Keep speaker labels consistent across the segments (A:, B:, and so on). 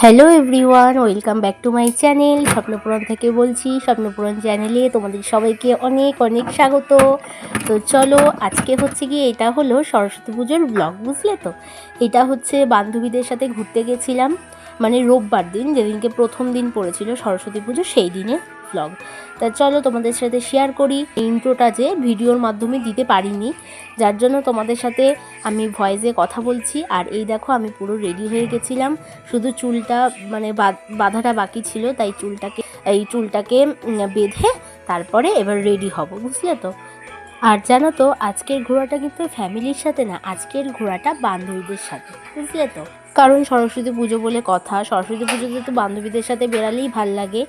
A: Hello everyone welcome back to my channel স্বপ্নপূরণ থেকে বলছি, স্বপ্নপূরণ চ্যানেলে তোমাদের সবাইকে অনেক অনেক স্বাগত। তো চলো, আজকে হচ্ছে কি এটা হলো সরস্বতী পুজোর ব্লগ বুঝলে তো? এটা হচ্ছে বান্ধবীদের সাথে ঘুরতে গেছিলাম। মানে রোববার দিন, যেদিনকে প্রথম দিন পড়েছিল সরস্বতী পুজো, সেই দিনে ব্লগ তা চলো তোমাদের সাথে শেয়ার করি ইন্ট্রোটা যে ভিডিওর মাধ্যমে দিতে পারিনি। যার জন্য তোমাদের সাথে আমি ভয়েসে কথা বলছি। আর এই দেখো আমি পুরো রেডি হয়ে গেছিলাম। শুধু চুলটা মানে বাঁধ- বাঁধাটা বাকি ছিল, তাই চুলটাকে, এই চুলটাকে বেঁধে তারপরে এবার রেডি হব, বুঝলে তো? আর জানো তো, আজকের ঘোরাটা কিন্তু ফ্যামিলির সাথে না, আজকের ঘোড়াটা বান্ধবীদের সাথে, বুঝলে তো? কারণ সরস্বতী পুজো বলে কথা। সরস্বতী পুজোতে তো বান্ধবীদের সাথে বেরালেই ভালো লাগে।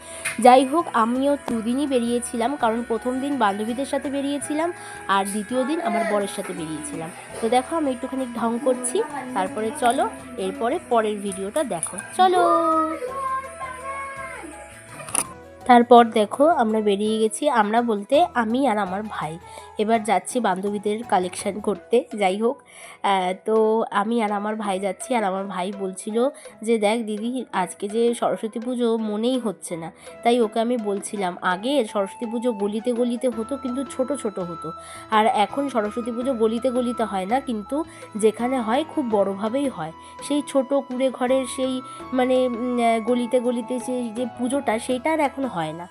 A: যাই হোক, আমিও দুদিনই বেরিয়েছিলাম, কারণ প্রথম দিন বান্ধবীদের সাথে বেরিয়েছিলাম আর দ্বিতীয় দিন আমার বরের সাথে বেরিয়েছিলাম। তো দেখো, আমি একটুখানি ঢং করছি, তারপরে চলো, এরপরে পরের ভিডিওটা দেখো। চলো! তারপর দেখো, আমরা বেরিয়ে গেছি। আমরা বলতে আমি আর আমার ভাই। এবার যাচ্ছি বান্ধবীদের কালেকশন করতে, যাই হোক। তো আমি আর আমার ভাই যাচ্ছি, আর আমার ভাই বলছিল যে, দেখ দিদি, আজকে যে সরস্বতী পুজো মনেই হচ্ছে না। তাই ওকে আমি বলছিলাম, আগে সরস্বতী পুজো গলিতে গলিতে হতো, কিন্তু ছোট ছোট হতো। আর এখন সরস্বতী পুজো গলিতে গলিতে হয় না, কিন্তু যেখানে হয় খুব বড়োভাবেই হয়। সেই ছোট কুড়ে ঘরের সেই মানে গলিতে গলিতে সেই যে পুজোটা সেইটা আর এখন হয় না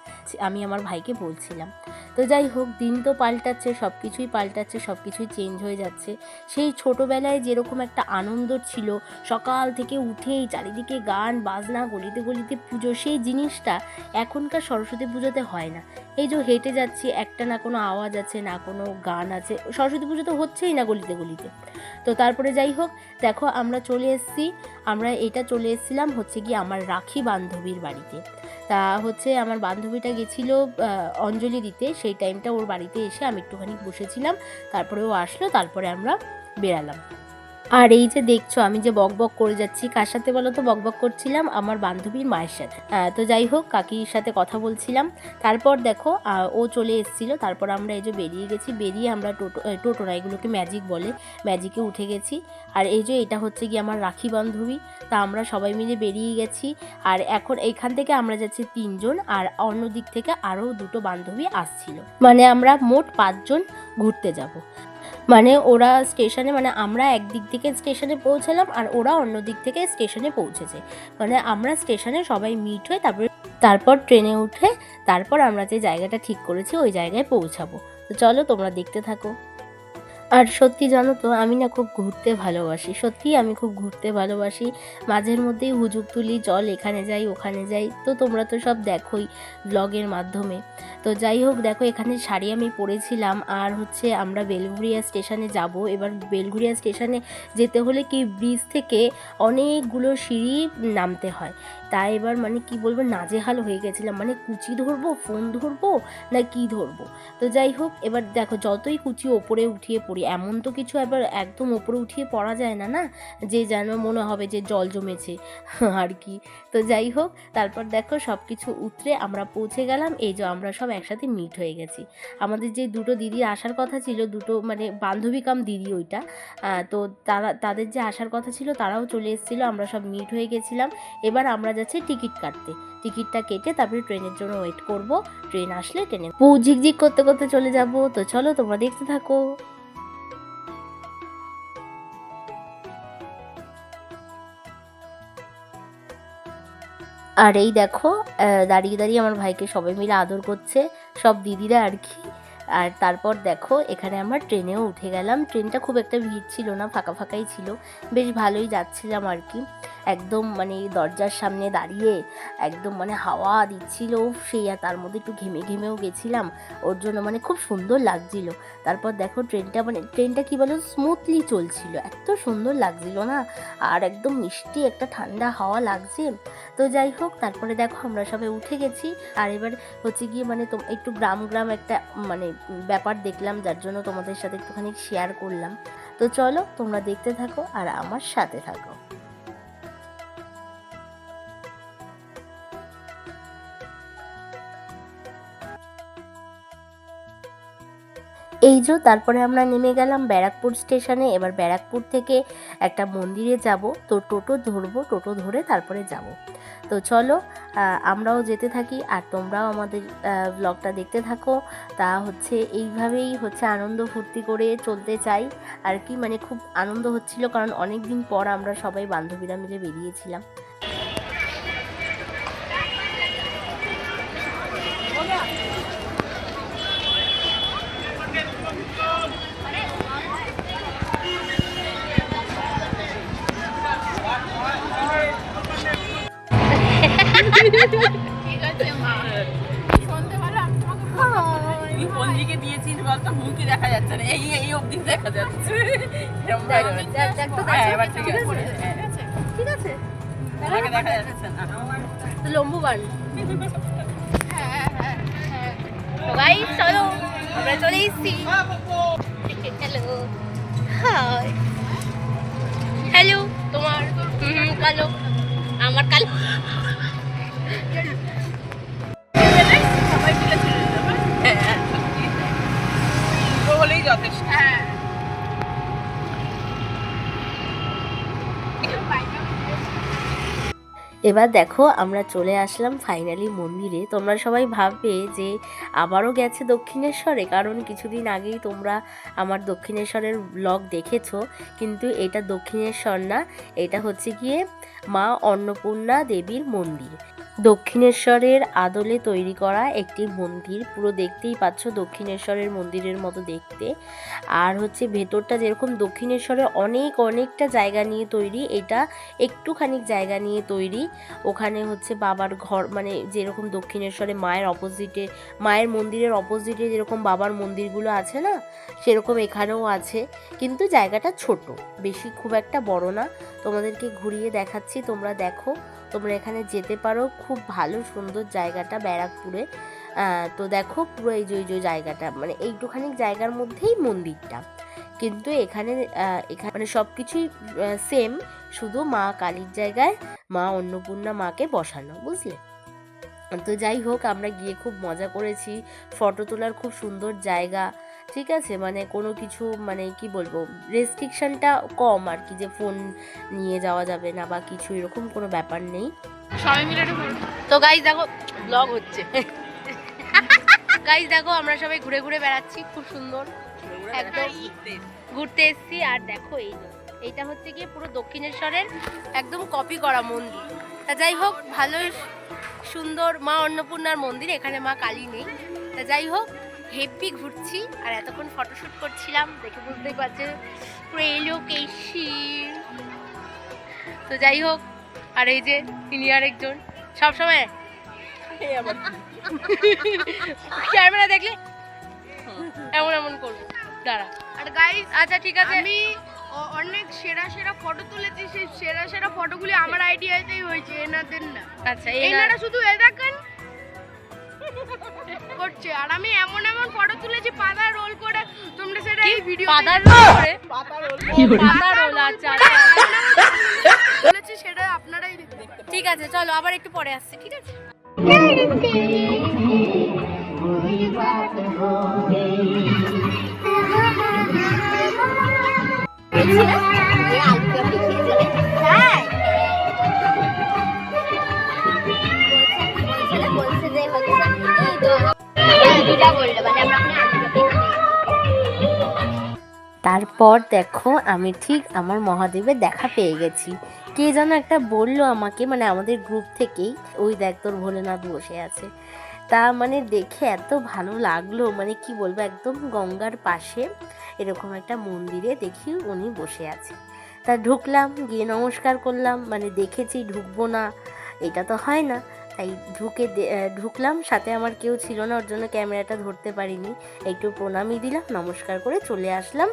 A: আমি আমার ভাইকে বলছিলাম। তো যাই হোক, দিন তো পাল্টাচ্ছে সব কিছুই পাল্টাচ্ছে সব কিছুই চেঞ্জ হয়ে যাচ্ছে। সেই ছোটোবেলায় যেরকম একটা আনন্দ ছিল, সকাল থেকে উঠেই চারিদিকে গান, বাজনা, গলিতে গলিতে পুজো, সেই জিনিসটা এখনকার সরস্বতী পুজোতে হয় না। এই যে হেঁটে যাচ্ছি, একটা না কোনো আওয়াজ আছে, না কোনো গান আছে, সরস্বতী পুজো তো হচ্ছেই না গলিতে গলিতে। তো তারপরে যাই হোক, দেখো আমরা চলে এসেছি, আমরা এটা চলে এসেছিলাম হচ্ছে কি আমার রাখি বান্ধবীর বাড়িতে। তা হচ্ছে আমার বান্ধবীটা গেছিল অঞ্জলি দিতে। সেই টাইমটা ওর বাড়িতে এসে আমি একটুখানি বসেছিলাম, তারপরে ও আসলো, তারপরে আমরা বেরালাম। আর এই যে দেখছ, আমি যে বক বক করে যাচ্ছি, কার সাথে বলো তো? বক বক করছিলাম আমার বান্ধবীর মায়ের সাথে। তো যাই হোক, কাকির সাথে কথা বলছিলাম। তারপর দেখো ও চলে এসেছিল। তারপর আমরা এই যে বেরিয়ে গেছি। বেরিয়ে আমরা টোটো টোটো না এগুলোকে ম্যাজিক বলে। ম্যাজিকে উঠে গেছি। আর এই যে এটা হচ্ছে কি আমার রাখি বান্ধবী। তা আমরা সবাই মিলে বেরিয়ে গেছি। আর এখন এইখান থেকে আমরা যাচ্ছি তিনজন। আর অন্য দিক থেকে আরও দুটো বান্ধবী আসছিল। মানে আমরা মোট পাঁচজন ঘুরতে যাব। মানে ওরা স্টেশনে মানে আমরা একদিক থেকে স্টেশনে পৌঁছালাম আর ওরা অন্য দিক থেকে স্টেশনে পৌঁছেছে। মানে আমরা স্টেশনে সবাই মিট হয়ে তারপরে, তারপর ট্রেনে উঠে তারপর আমরা যে জায়গাটা ঠিক করেছি ওই জায়গায় পৌঁছাবো। তো চলো তোমরা দেখতে থাকো। আর সত্যি জানো তো, আমি না খুব ঘুরতে ভালোবাসি। সত্যি আমি খুব ঘুরতে ভালোবাসি। মাঝের মধ্যেই হুজুক তুলি, চল এখানে যাই, ওখানে যাই। তো তোমরা তো সব দেখোই ব্লগের মাধ্যমে। তো যাই হোক, দেখো এখানে শাড়ি আমি পরেছিলাম আর হচ্ছে আমরা বেলঘুরিয়া স্টেশনে যাব। এবার বেলঘুরিয়া স্টেশনে যেতে হলে কি ব্রিজ থেকে অনেকগুলো সিঁড়ি নামতে হয়। তাই এবার মানে কি বলব, নাজেহাল হয়ে গেছিলাম। মানে কুচি ধরবো, ফোন ধরবো, না কি ধরবো? তো যাই হোক, এবার দেখো, যতই কুচি ওপরে উঠিয়ে পড়ি, এমন তো কিছু এবার একদম ওপরে উঠিয়ে পড়া যায় না না? যে যেন মনে হবে যে জল জমেছে, আর কি। তো যাই হোক, তারপর দেখো সব কিছু উতরে আমরা পৌঁছে গেলাম। এই যে আমরা সব একসাথে মিট হয়ে গেছি। আমাদের যে দুটো দিদি আসার কথা ছিল, দুটো মানে বান্ধবী কাম দিদি ওইটা তো তারা, তাদের যে আসার কথা ছিল, তারাও চলে এসেছিল, আমরা সব মিট হয়ে গেছিলাম। এবার আমরা যাচ্ছি টিকিট কাটতে। টিকিটটা কেটে তারপরে ট্রেনের জন্য ওয়েট করব। ট্রেন আসলে ট্রেনে পু ঝিকঝিক করতে করতে চলে যাব। তো চলো তোমরা দেখতে থাকো। আর এই দেখো দাঁড়িয়ে দাঁড়িয়ে আমার ভাইকে সবাই মিলে আদর করছে, সব দিদিরা আর কি। আর তারপর দেখো, এখানে আমরা ট্রেনেও উঠে গেলাম। ট্রেনটা খুব একটা ভিড় ছিল না, ফাঁকা ফাঁকাই ছিল। বেশ ভালোই যাচ্ছিলাম আর কি। একদম মানে দরজার সামনে দাঁড়িয়ে একদম মানে হাওয়া দিচ্ছিল, সেই আর তার মধ্যে একটু ঘেমে ঘেমেও গেছিলাম। ওর জন্য মানে খুব সুন্দর লাগছিল। তারপর দেখো ট্রেনটা মানে ট্রেনটা কী বলো স্মুথলি চলছিল। এত সুন্দর লাগছিল না? আর একদম মিষ্টি একটা ঠান্ডা হাওয়া লাগছে। তো যাই হোক, তারপরে দেখো আমরা সবাই উঠে গেছি। আর এবার হচ্ছে গিয়ে মানে তো একটু গ্রাম গ্রাম একটা মানে ব্যাপার দেখলাম, যার জন্য তোমাদের সাথে একটুখানি শেয়ার করলাম। তো চলো তোমরা দেখতে থাকো আর আমার সাথে থাকো। এই যে, তারপরে আমরা নেমে গেলাম ব্যারাকপুর স্টেশনে। এবার ব্যারাকপুর থেকে একটা মন্দিরে যাব। তো টোটো ধরবো, টোটো ধরে তারপরে যাব। তো চলো আমরাও যেতে থাকি আর তোমরাও আমাদের ব্লগটা দেখতে থাকো। তা হচ্ছে এইভাবেই হচ্ছে আনন্দ ফুর্তি করে চলতে চাই। আর কি মানে খুব আনন্দ হচ্ছিল কারণ অনেক দিন পর আমরা সবাই বান্ধবীরা মিলে বেরিয়েছিলাম।
B: দেখা যাচ্ছে না।
A: তো লম্বু বান। সবাই চলো আমরা চলে হ্যালো আমার কালো। এবার দেখো আমরা চলে আসলাম ফাইনালি মন্দিরে। তোমরা সবাই ভাববে যে আবারও গেছে দক্ষিণেশ্বরে, কারণ কিছুদিন আগেই তোমরা আমার দক্ষিণেশ্বরের ব্লগ দেখেছ। কিন্তু এটা দক্ষিণেশ্বর না, এটা হচ্ছে গিয়ে মা অন্নপূর্ণা দেবীর মন্দির। দক্ষিণেশ্বরের আদলে তৈরি করা একটি মন্দির। পুরো দেখতেই পাচ্ছ দক্ষিণেশ্বরের মন্দিরের মতো দেখতে। আর হচ্ছে ভেতরটা যেরকম দক্ষিণেশ্বরের অনেক, অনেকটা জায়গা নিয়ে তৈরি, এটা একটুখানি জায়গা নিয়ে তৈরি। ওখানে হচ্ছে বাবার ঘর মানে যেরকম দক্ষিণেশ্বরে মায়ের অপোজিটে মায়ের মন্দিরের অপোজিটে যেরকম বাবার মন্দিরগুলো আছে না, সেরকম এখানেও আছে। কিন্তু জায়গাটা ছোট, বেশি খুব একটা বড় না। তোমাদেরকে ঘুরিয়ে দেখাচ্ছি, তোমরা দেখো। তোমরা এখানে যেতে পারো। খুব ভালো, সুন্দর জায়গাটা ব্যারাকপুরে। তো দেখো পুরো এই যে যে জায়গাটা মানে এইটুখানি জায়গার মধ্যেই মন্দিরটা। কিন্তু এখানে এখানে মানে সব কিছুই সেম শুধু মা কালীর জায়গায় মা অন্নপূর্ণা মাকে বসানো, বুঝলে? তো যাই হোক, আমরা গিয়ে খুব মজা করেছি। ফটো তোলার খুব সুন্দর জায়গা। ঠিক আছে? মানে কোনো কিছু মানে কি বলব রেস্ট্রিকশনটা কম আর কি যে ফোন নিয়ে যাওয়া যাবে না বা কিছু এরকম কোনো ব্যাপার নেই।
B: সবাই মিলে
A: তো গাইজ দেখো ব্লগ হচ্ছে। গাইজ দেখো আমরা সবাই ঘুরে ঘুরে বেড়াচ্ছি খুব সুন্দর। একদম ঘুরতে এসেছি আর দেখো এই এইটা হচ্ছে গিয়ে পুরো দক্ষিণেশ্বরের একদম কপি করা মন্দির। তা যাই হোক ভালোই সুন্দর মা অন্নপূর্ণার মন্দির এখানে মা কালী নেই। তা যাই হোক হেভি ঘুরছি আর এতক্ষণ ফটোশ্যুট করছিলাম দেখে বুঝতেই পারছে পুরো এলো কেশি তো যাই হোক আর এই যে তিনি আর একজন সবসময় ক্যামেরা দেখলে? এমন এমন করব দাঁড়া।
C: আর গাইস
A: আচ্ছা ঠিক আছে।
C: আমি অনেক সেরা সেরা ফটো তুলেছি সেই সেরা সেরা ফটোগুলি আমার আইডিয়াতেই হয়েছে এনাদের না।
A: আচ্ছা
C: এনারা শুধু এ দেখেন করছে। আর আমি এমন এমন ফটো তুলেছি পাতা রোল করে। তোমরা সেটা এই ভিডিও
A: পাতার রোল করে? পাতা রোল আচ্ছা আচ্ছা।
C: তুলেছি সেটা আপনারাই দেখতে
A: ঠিক আছে চলো আবার একটু পরে আসছি ঠিক আছে? তারপর দেখো, আমি ঠিক আমার মহাদেবের দেখা পেয়ে গেছি। কে যেন একটা বলল আমাকে মানে আমাদের গ্রুপ থেকেই, ওই দেখ, তোর ভোলেনাথ বসে আছে। তা মানে দেখে এত ভালো লাগল মানে কি বলব, একদম গঙ্গার পাশে এরকম একটা মন্দিরে দেখি উনি বসে আছে। তা ঢুকলাম, গিয়ে নমস্কার করলাম মানে দেখেছি ঢুকবো না, এটা তো হয় না। তাই ঢুকে ঢুকলাম। সাথে আমার কেউ ছিল না, ওর জন্য ক্যামেরাটা ধরতে পারিনি। একটু প্রণামই দিলাম, নমস্কার করে চলে আসলাম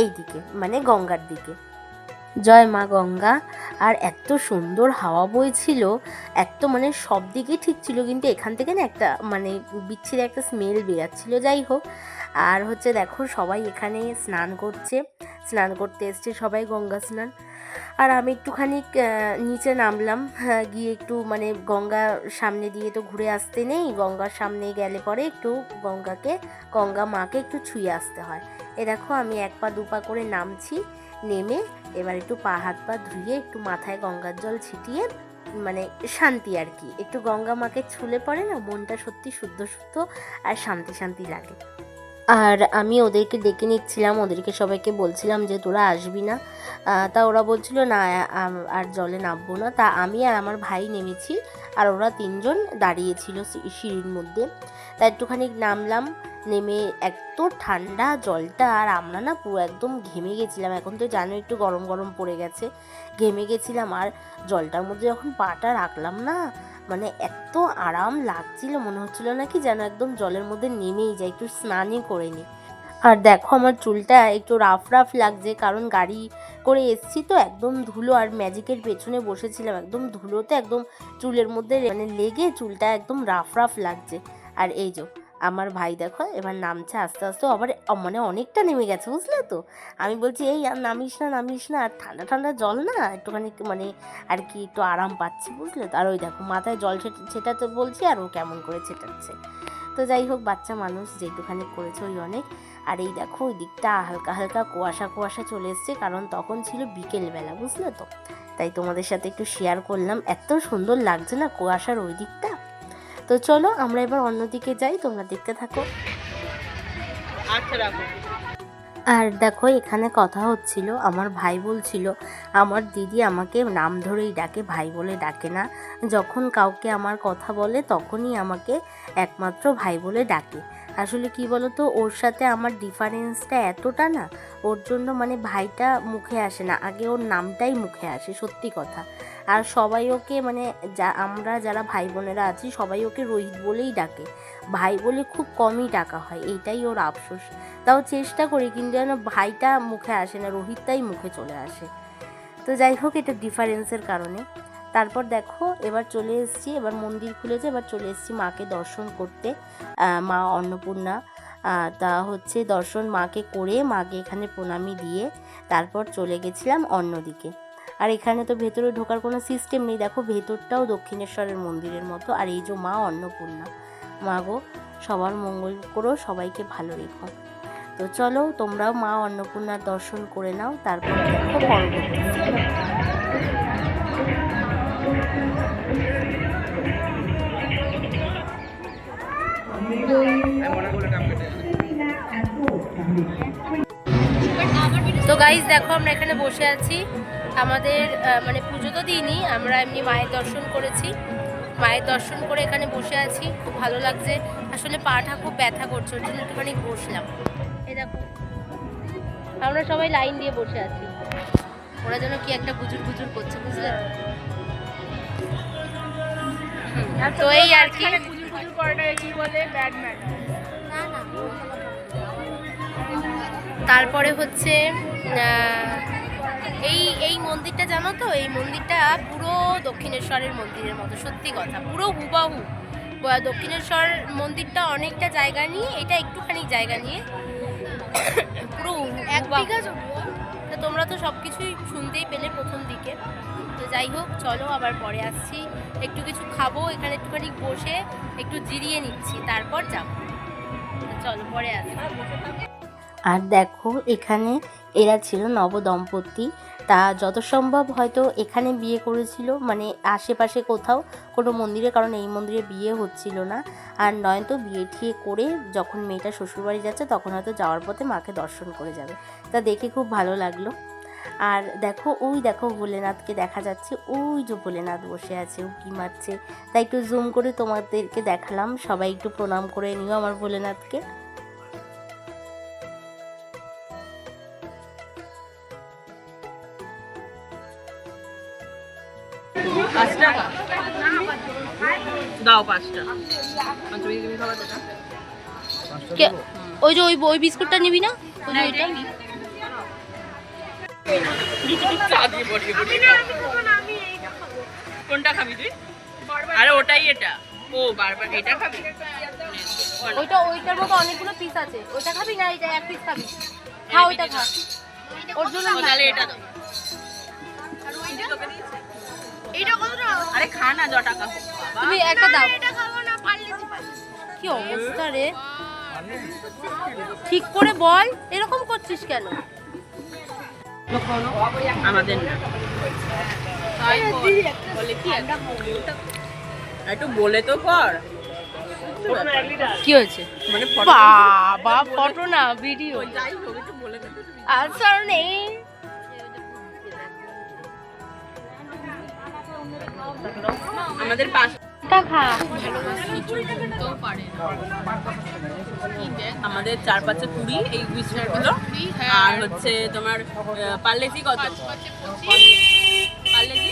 A: এই দিকে মানে গঙ্গার দিকে। জয় মা গঙ্গা। আর এত সুন্দর হাওয়া বইছিল এত মানে সব দিকেই ঠিক ছিল, কিন্তু এখান থেকে না একটা মানে বিচ্ছিরি একটা স্মেল বেরাচ্ছিল, যাই হোক। আর হচ্ছে দেখো, সবাই এখানে স্নান করছে। স্নান করতে এসছে সবাই গঙ্গা স্নান। আর আমি একটুখানি নিচে নামলাম। হ্যাঁ, গিয়ে একটু মানে গঙ্গা সামনে দিয়ে তো ঘুরে আসতে নেই। গঙ্গার সামনে গেলে পরে একটু গঙ্গাকে গঙ্গা মাকে একটু ছুঁয়ে আসতে হয়। এ দেখো আমি এক পা দু পা করে নামছি নেমে এবার একটু পা হাত পা ধুয়ে একটু মাথায় গঙ্গার জল ছিটিয়ে মানে শান্তি আর কি। একটু গঙ্গা মাকে ছুলে পড়ে না মনটা সত্যি শুদ্ধ শুদ্ধ আর শান্তি শান্তি লাগে। আর আমি ওদেরকে ডেকে নিচ্ছিলাম, ওদেরকে সবাইকে বলছিলাম যে তোরা আসবি না। তা ওরা বলছিল, না আর জলে নামবো না। তা আমি আর আমার ভাই নেমেছি, আর ওরা তিনজন দাঁড়িয়েছিল সিঁড়ির মধ্যে। তা একটুখানি নামলাম, নেমে এত ঠান্ডা জলটা, আর আমরা না পুরো একদম ঘেমে গেছিলাম। এখন তো জানো একটু গরম গরম পড়ে গেছে, ঘেমে গেছিলাম। আর জলটার মধ্যে যখন পাটা রাখলাম না মানে এত আরাম লাগছিল, মনে হচ্ছিল নাকি যেন একদম জলের মধ্যে নেমেই যায়, একটু স্নানই করে নি। আর দেখো আমার চুলটা একটু রাফ রাফ লাগছে, কারণ গাড়ি করে এসছি তো, একদম ধুলো আর ম্যাজিকের পেছনে বসেছিলাম, একদম ধুলোতে একদম চুলের মধ্যে মানে লেগে চুলটা একদম রাফ রাফ লাগছে। আর এই যে আমার ভাই দেখো, এবার নামছে আস্তে আস্তে আবার মানে অনেকটা নেমে গেছে, বুঝলে তো? আমি বলছি, এই আর নামিস না নামিস না, আর ঠান্ডা ঠান্ডা জল না, একটুখানি মানে আর কি একটু আরাম পাচ্ছি, বুঝলে তো? আর ওই দেখো, মাথায় জল ছেট- ছেটাতে বলছি, আর ও কেমন করে ছেটাচ্ছে। তো যাই হোক, বাচ্চা মানুষ যেটুখানি করেছে ওই অনেক। আর এই দেখো, ওই দিকটা হালকা হালকা কুয়াশা কুয়াশা চলে এসছে, কারণ তখন ছিল বিকেলবেলা, বুঝলে তো? তাই তোমাদের সাথে একটু শেয়ার করলাম। এত সুন্দর লাগছে না কুয়াশার ওই দিকটা? তো চলো আমরা এবার অন্যদিকে যাই তোমরা দেখতে থাকো।
B: আচ্ছা রাখো।
A: আর দেখো এখানে কথা হচ্ছিল আমার ভাই বলছিল আমার দিদি আমাকে নাম ধরেই ডাকে ভাই বলে ডাকে না। যখন কাউকে আমার কথা বলে তখনই আমাকে একমাত্র ভাই বলে ডাকে। আসলে কি বলতো ওর সাথে আমার ডিফারেন্সটা এতটা না ওর জন্য মানে ভাইটা মুখে আসে না আগে ওর নামটাই মুখে আসে সত্যি কথা। আর সবাই ওকে মানে যা, আমরা যারা ভাই বোনেরা আছি, সবাই ওকে রোহিত বলেই ডাকে। ভাই বলে খুব কমই ডাকা হয়, এইটাই ওর আফসোস। তাও চেষ্টা করি, কিন্তু যেন ভাইটা মুখে আসে না, রোহিতটাই মুখে চলে আসে। তো যাই হোক, এটা ডিফারেন্সের কারণে। তারপর দেখো, এবার চলে এসেছি, এবার মন্দির খুলেছে, এবার চলে এসেছি মাকে দর্শন করতে। মা অন্নপূর্ণা তা হচ্ছে দর্শন মাকে করে মাকে এখানে প্রণামী দিয়ে তারপর চলে গেছিলাম অন্যদিকে। আর এখানে তো ভেতরে ঢোকার কোনো সিস্টেম নেই। দেখো, ভেতরটাও দক্ষিণেশ্বরের মন্দিরের মতো। আর এই যে মা অন্নপূর্ণা, মা গো, সবার মঙ্গল করো, সবাইকে ভালো রেখো। তো চলো তোমরাও মা অন্নপূর্ণার দর্শন করে নাও, তারপর দেখো পরবর্তী। তো গাইজ দেখো আমরা এখানে বসে আছি। আমাদের মানে পুজো তো দিইনি, আমরা এমনি মায়ের দর্শন করেছি। মায়ের দর্শন করে এখানে বসে আছি, খুব ভালো লাগছে। আসলে পাটা খুব ব্যথা করছে, ওর জন্য একটুখানি বসলাম। এই দেখো, আমরা সবাই লাইন দিয়ে বসে আছি। ওরা যেন কি একটা গুজুর গুজুর করছে, বুঝলে? তো এই আর কি। তারপরে হচ্ছে এই এই মন্দিরটা জানো তো? এই মন্দিরটা পুরো দক্ষিণেশ্বরের মন্দিরের মতো সত্যি কথা। পুরো হুবাহু। দক্ষিণেশ্বর মন্দিরটা অনেকটা জায়গা নিয়ে এটা একটুখানি জায়গা নিয়ে পুরো
C: এক বিঘা
A: তো তোমরা তো সব কিছুই শুনতেই পেলে প্রথম দিকে। তো যাই হোক চলো আবার পরে আসছি। একটু কিছু খাব এখানে একটুখানি বসে একটু জিরিয়ে নিচ্ছি তারপর যাব। চলো পরে আসছি। আর দেখো এখানে এরা ছিল নব দম্পতি তা যত সম্ভব হয়তো এখানে বিয়ে করেছিল মানে আশেপাশে কোথাও কোনো মন্দিরে, কারণ এই মন্দিরে বিয়ে হচ্ছিল না। আর নয়তো বিয়ে ঠিয়ে করে যখন মেয়েটা শ্বশুরবাড়ি যাচ্ছে, তখন হয়তো যাওয়ার পথে মাকে দর্শন করে যাবে। তা দেখে খুব ভালো লাগল। আর দেখো, ওই দেখো ভোলেনাথকে দেখা যাচ্ছে। ওই যে ভোলেনাথ বসে আছে ও কি মারছে। তাই একটু জুম করে তোমাদেরকে দেখালাম। সবাই একটু প্রণাম করে নিও আমার ভোলেনাথকে।
B: দাও পাঁচটা। পঞ্চমী তুমি খাবার যেটা
A: ওই যে ওই ওই বিস্কুটটা নিবি না? ওই ওইটা।
B: কোনটা খাবি তুই? আরে ওটাই এটা। ও বারবার এটা খাবি?
A: ওইটা ওইটার মতো অনেকগুলো পিস আছে। ওইটা খাবি না এটা এক পিস খাবি? খা ওইটা খা। ওর জন্য
B: তাহলে এটা। দাও
C: এইটা কত
B: আরে খা না জ টাকা।
A: তুমি একটা দাও।
C: এটা খাব না পারলে
A: কি অবস্থা রে? ঠিক করে বল এরকম করছিস কেন?
B: আমাদের না। তাই বলে কি একটু বলে তো কর।
A: কি হয়েছে?
B: মানে ফটো
A: বাবা ফটো না ভিডিও
B: যাই হোক একটু বলে দে।
A: আনসার নেই।
B: আমাদের পাশ
A: খা।
B: আমাদের চার পাঁচে কুড়ি এই বিস্কুটগুলো আর হচ্ছে তোমার পার্লেজি কত? পার্লেজি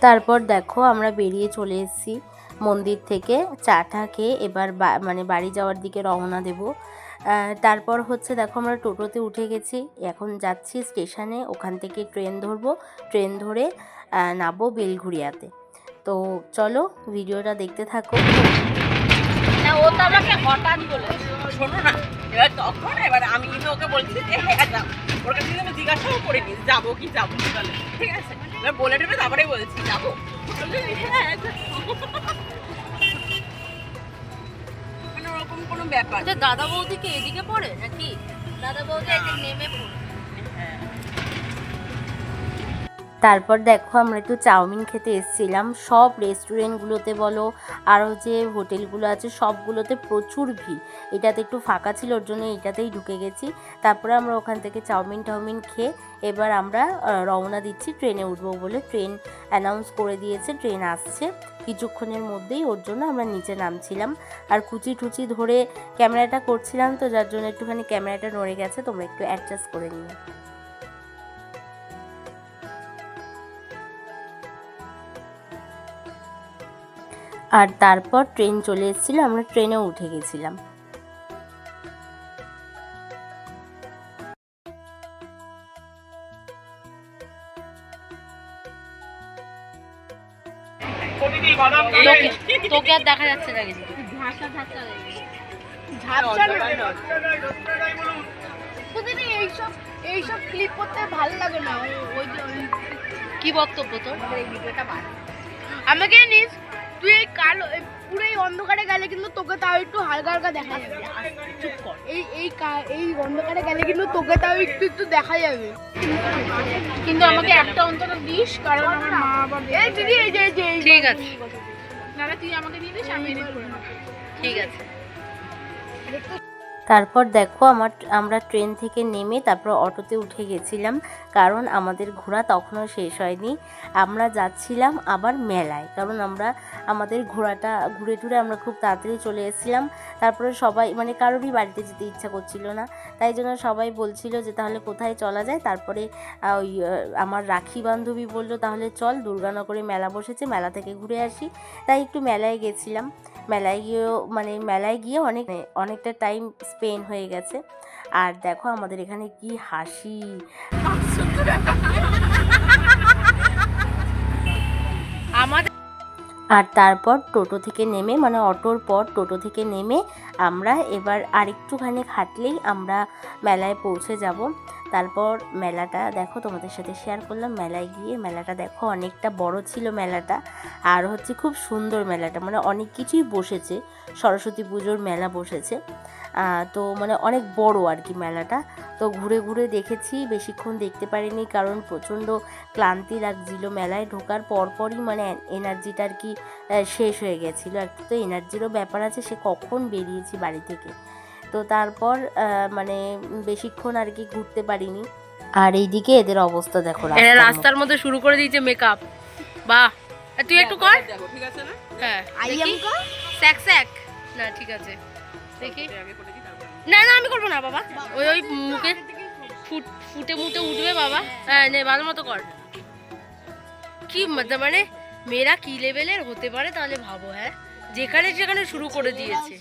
A: তারপর দেখো আমরা বেরিয়ে চলে এসেছি মন্দির থেকে। চাটা খেয়ে এবার বা- মানে বাড়ি যাওয়ার দিকে রওনা দেব। তারপর হচ্ছে দেখো আমরা টোটোতে উঠে গেছি। এখন যাচ্ছি স্টেশনে ওখান থেকে ট্রেন ধরবো। ট্রেন ধরে নামবো বেলঘুরিয়াতে। তো চলো ভিডিওটা দেখতে থাকো।
B: না ও তো আমাকে হঠাৎ বলে শোনো না এবার তখন এবার আমি কিন্তু ওকে বলছি যে হ্যাঁ যাও। ওর কাছে কিন্তু আমি জিজ্ঞাসাও করিনি যাব কি যাব ঠিক আছে? এবার বলে টেবে বলছি যাব। হ্যাঁ। মানে ওরকম কোনো ব্যাপার
A: দাদা বৌদি কি এদিকে পড়ে নাকি? দাদা বৌদি একদিন নেমে পড়ে
B: হ্যাঁ
A: তারপর দেখো আমরা একটু চাউমিন খেতে এসেছিলাম। সব রেস্টুরেন্টগুলোতে বলো, আরও যে হোটেলগুলো আছে, সবগুলোতে প্রচুর ভিড়। এটাতে একটু ফাঁকা ছিল, ওর জন্য এটাতেই ঢুকে গেছি। তারপরে আমরা ওখান থেকে চাউমিন টাউমিন খেয়ে এবার আমরা রওনা দিচ্ছি ট্রেনে উঠবো বলে। ট্রেন অ্যানাউন্স করে দিয়েছে, ট্রেন আসছে। কিছুক্ষণের মধ্যেই ওর জন্য আমরা নিচে নামছিলাম। আর কুচি টুচি ধরে ক্যামেরাটা করছিলাম তো, যার জন্য একটুখানি ক্যামেরাটা নড়ে গেছে, তোমরা একটু অ্যাডজাস্ট করে নিও। আর তারপর ট্রেন চলে এসেছিল আমরা ট্রেনে উঠে গেছিলাম। তোকে আর দেখা যাচ্ছে না কিন্তু।
C: এইসব এইসব ক্লিপ করতে ভালো লাগে না। ওই
A: কি বক্তব্য তোর?
C: আমাকে নিস তুই এই কালো এই পুরো এই অন্ধকারে গেলে কিন্তু তোকে তাও একটু হালকা হালকা দেখা যাবে। চুপ কর। এই এই এই অন্ধকারে গেলে কিন্তু তোকে তাও একটু একটু দেখা যাবে। কিন্তু আমাকে একটা অন্তত দিস কারণ আমার মা বাবা এই দিদি এই যে এই যে
A: ঠিক আছে।
C: দাদা তুই আমাকে দিয়ে দিস আমি এডিট করে
A: ঠিক আছে। তারপর দেখো আমার, আমরা ট্রেন থেকে নেমে তারপর অটোতে উঠে গেছিলাম, কারণ আমাদের ঘোরা তখনও শেষ হয়নি। আমরা যাচ্ছিলাম আবার মেলায়, কারণ আমরা, আমাদের ঘোরাটা ঘুরে টুরে আমরা খুব তাড়াতাড়ি চলে এসেছিলাম। তারপরে সবাই মানে কারোরই বাড়িতে যেতে ইচ্ছা করছিল না। তাই জন্য সবাই বলছিল যে তাহলে কোথায় চলা যায়? তারপরে ওই আমার রাখি বান্ধবী বলল, তাহলে চল দুর্গানগরে মেলা বসেছে, মেলা থেকে ঘুরে আসি। তাই একটু মেলায় গেছিলাম। মেলায় গিয়েও মানে মেলায় গিয়ে অনেক, অনেকটা টাইম স্পেন্ড হয়ে গেছে। আর দেখো আমাদের এখানে কি হাসি। আর তারপর টোটো থেকে নেমে মানে অটোর পর টোটো থেকে নেমে আমরা এবার আরেকটুখানি হাঁটলেই আমরা মেলায় পৌঁছে যাব। তারপর মেলাটা দেখো তোমাদের সাথে শেয়ার করলাম। মেলায় গিয়ে মেলাটা দেখো, অনেকটা বড় ছিল মেলাটা আর হচ্ছে খুব সুন্দর মেলাটা। মানে অনেক কিছুই বসেছে, সরস্বতী পুজোর মেলা বসেছে। তো মানে অনেক বড় আর কি মেলাটা। তো ঘুরে ঘুরে দেখেছি, বেশিক্ষণ দেখতে পারিনি কারণ প্রচণ্ড ক্লান্তি লাগছিল। মেলায় ঢোকার পরপরই মানে এনার্জিটা আর কি শেষ হয়ে গেছিল। একটা তো এনার্জিরও ব্যাপার আছে, সে কখন বেরিয়েছি বাড়ি থেকে? তো তারপর মানে বেশিক্ষণ আর কি ঘুরতে পারিনি। আর এইদিকে এদের অবস্থা দেখো রাস্তার মধ্যে।
D: শুরু করে দিয়েছে মেকআপ বাহ। তুই একটু কর।
B: ঠিক আছে না?
D: হ্যাঁ
C: আই এম কা
D: স্যাক স্যাক। না ঠিক আছে। দেখি।
B: আগে করে দিই তারপরে
D: না না আমি করব না বাবা। ওই ওই মুখে ফুট ফুটে মুটে উঠবে বাবা। হ্যাঁ নে ভালো মতো কর। কি মানে মেয়েরা কি লেভেলের হতে পারে তাহলে ভাবো হ্যাঁ? যেখানে যেখানে শুরু করে দিয়েছে।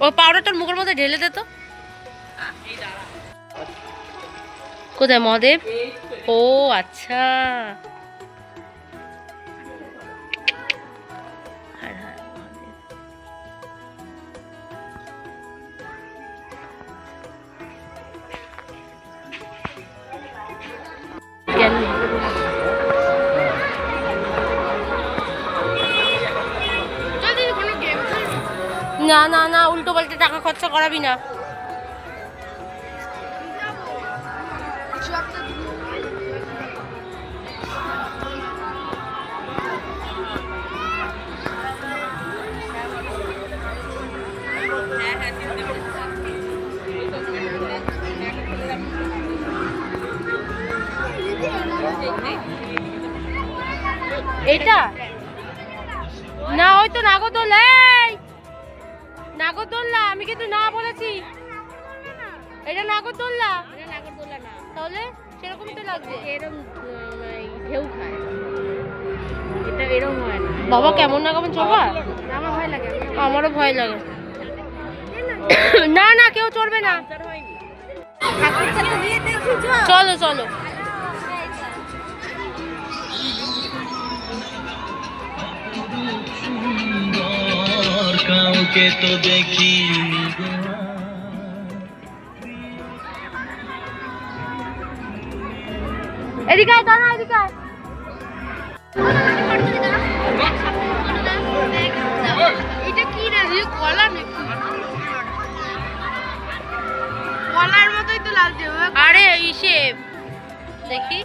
D: ও পাউডারটার মুখের মধ্যে ঢেলে দে তো। কোথায় মহাদেব? ও আচ্ছা। না না না উল্টো পাল্টে টাকা খরচা করাবি না। এটা? না ওই তো এটা নাগরদোল্লা
E: না।
D: তাহলে সেরকমই তো লাগছে
E: এরম ঢেউ খায়। এটা হয় না।
D: বাবা কেমন না কেমন চলবা
E: আমার ভয় লাগে।
D: আমারও ভয় লাগে। না না কেউ চড়বে না। চলো চলো।
F: কাউকে তো দেখি
D: এদিকে আয় দাঁড়া এদিকে আয়।
C: এটা কি রে কলা নাকি? কলার মতোই তো লাগছে।
D: আরে ইসে দেখি।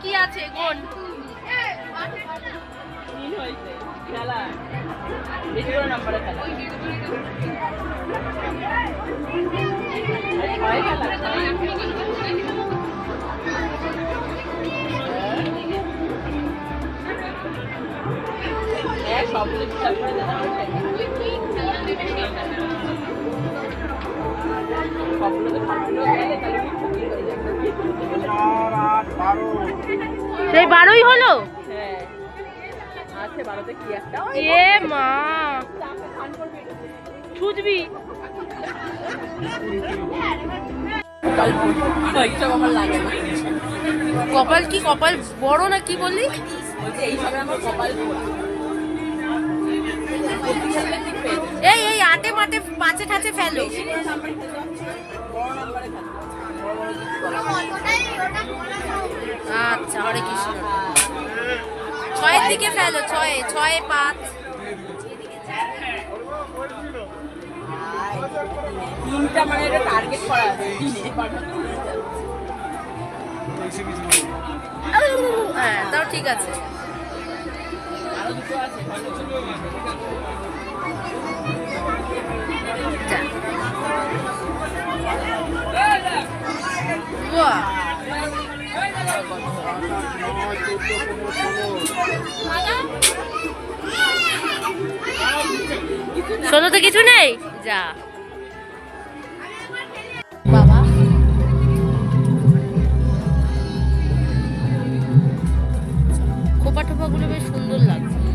D: কি আছে
B: ছয়। এক সবগুলো
D: সেই বারোই হলো?
B: হ্যাঁ।
D: এ মা। ছুটবি কপাল কি কপাল বড় না কি বললি? এই এই আটে মাটে পাঁচে ঠাচে ফেলো।
B: বড় নাম্বারে
D: আচ্ছা হরে কৃষ্ণ। ছয়ের দিকে ফেলো ছয়ে ছয়ে পাঁচ।
B: তিনটা মানে এটা টার্গেট করা আছে।
D: হ্যাঁ তাও ঠিক আছে। আরও বাহ ষোলোতে কিছু নেই? যা। বাবা। খোপা টোপাগুলো বেশ সুন্দর লাগছে।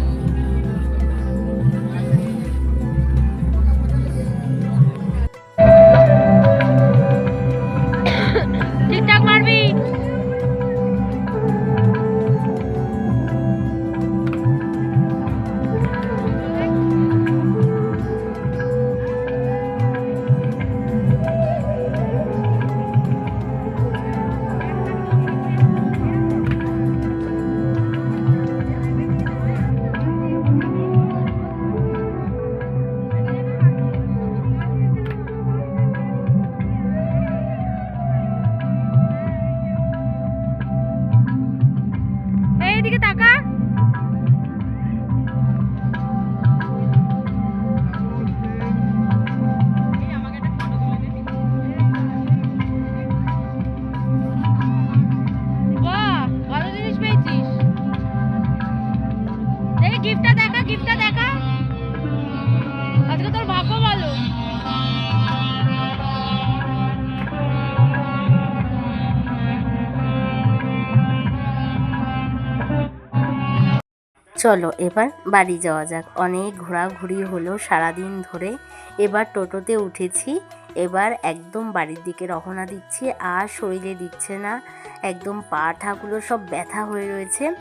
A: চলো, এবার বাড়ি যাওয়া যাক। অনেক ঘোরাঘুরি হলো সারাদিন ধরে। এবার টোটোতে উঠেছি। এবার একদম বাড়ির দিকে রওনা দিচ্ছি। আর শরীরে দিচ্ছে না। একদম পা ঠাগুলো সব ব্যথা হয়ে রয়েছে।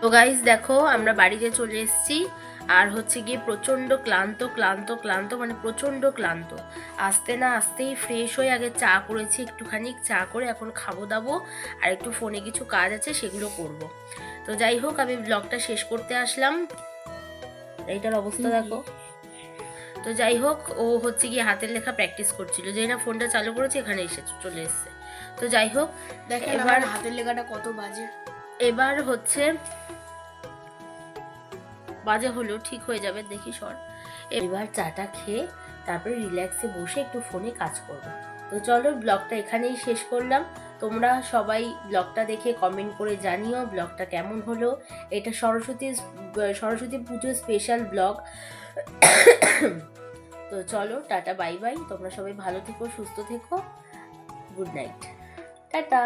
A: তো গাইজ দেখো, আমরা বাড়িতে চলে এসেছি। আর হচ্ছে গিয়ে প্রচণ্ড ক্লান্ত ক্লান্ত ক্লান্ত মানে প্রচণ্ড ক্লান্ত। আসতে না আসতেই ফ্রেশ হয়ে আগে চা করেছি একটুখানি। চা করে এখন খাব দাবো আর একটু ফোনে কিছু কাজ আছে, সেগুলো করব। তো যাই হোক আমি ব্লগটা শেষ করতে আসলাম। এইটার অবস্থা দেখো। তো যাই হোক ও হচ্ছে গিয়ে হাতের লেখা প্র্যাকটিস করছিল। যেই না ফোনটা চালু করেছে এখানে এসে চলে এসছে। তো যাই হোক এবার-
C: হাতের লেখাটা কত বাজে।
A: এবার হচ্ছে বাজে হলো ঠিক হয়ে যাবে দেখি সর। এবার চাটা খেয়ে তারপরে রিল্যাক্সে বসে একটু ফোনে কাজ করব। তো চলো ব্লগটা এখানেই শেষ করলাম। তোমরা সবাই ব্লগটা দেখে কমেন্ট করে জানিও ব্লগটা কেমন হলো। এটা সরস্বতী সরস্বতী পুজো স্পেশাল ব্লগ তো চলো, টাটা বাই বাই তোমরা সবাই ভালো থেকো, সুস্থ থেকো। Good night tata.